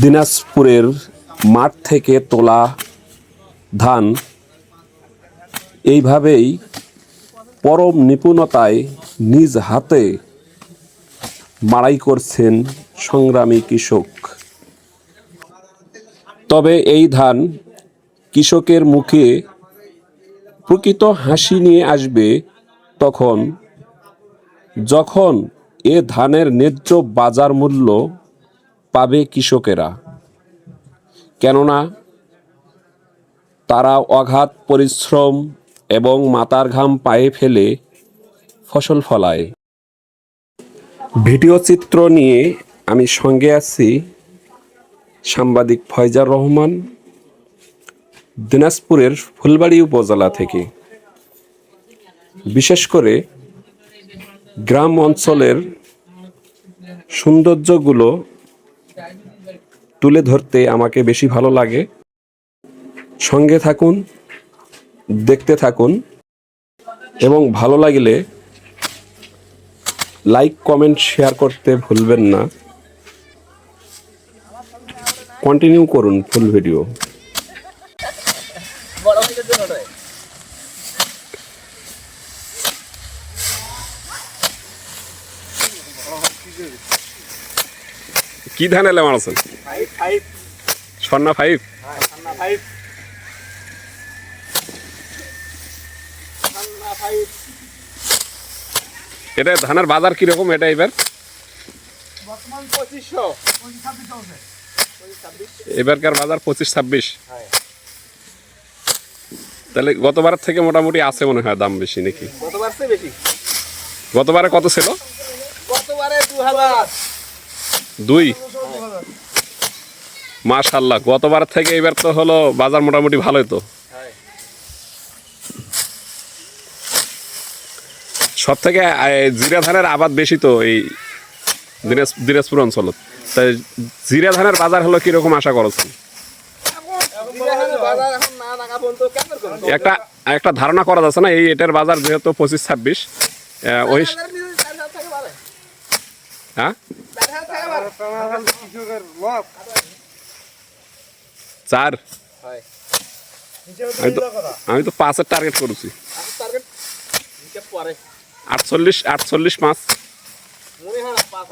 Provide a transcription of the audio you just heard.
দিনাজপুরের মাঠ থেকে তোলা ধান এইভাবেই পরম নিপুণতায় নিজ হাতে মাড়াই করছেন সংগ্রামী কৃষক। তবে এই ধান কৃষকের মুখে প্রকৃত হাসি নিয়ে আসবে তখন, যখন এ ধানের ন্যায্য বাজার মূল্য পাবে কৃষকেরা। কেননা তারা অগাধ পরিশ্রম এবং মাথার ঘাম পায়ে ফেলে ফসল ফলায়। ভিডিও চিত্র নিয়ে আমি সঙ্গে আছি সাংবাদিক ফয়জার রহমান, দিনাজপুরের ফুলবাড়ি উপজেলা থেকে। বিশেষ করে গ্রাম অঞ্চলের সৌন্দর্যগুলো তুলে ধরতে আমাকে বেশি ভালো লাগে। সঙ্গে থাকুন, দেখতে থাকুন এবং ভালো লাগলে লাইক, কমেন্ট, শেয়ার করতে ভুলবেন না। কন্টিনিউ করুন ফুল ভিডিও। কি ধান এলে মারছেন স্বর্ণা ফাইভ ফাইভ এটা ধানের বাজার কীরকম এটা এবার? এবারকার বাজার পঁচিশ ছাব্বিশ। হ্যাঁ। তাহলে গতবারের থেকে মোটামুটি আছে মনে হয় দাম বেশি নাকি? গতবার বেশি। গতবারে কত ছিল? গতবারে দু হাজার। দুই? মাশাল্লাহ গতবার থেকে এবার তো হলো বাজার মোটামুটি ভালোই তো। সব থেকে জিরা ধানের আবাদ বেশি তো এই দিনাজপুর অঞ্চলত। তাই জিরা ধানের বাজার হলো কীরকম আশা করব একটা একটা ধারণা করা যাচ্ছে না, এই এটার বাজার যেহেতু পঁচিশ ছাব্বিশ ওই হ্যাঁ? চার। আমি তো আমি তো পাঁচের টার্গেট করছি। আটচল্লিশ আটচল্লিশ পাঁচ। মনে হয় পাঁচ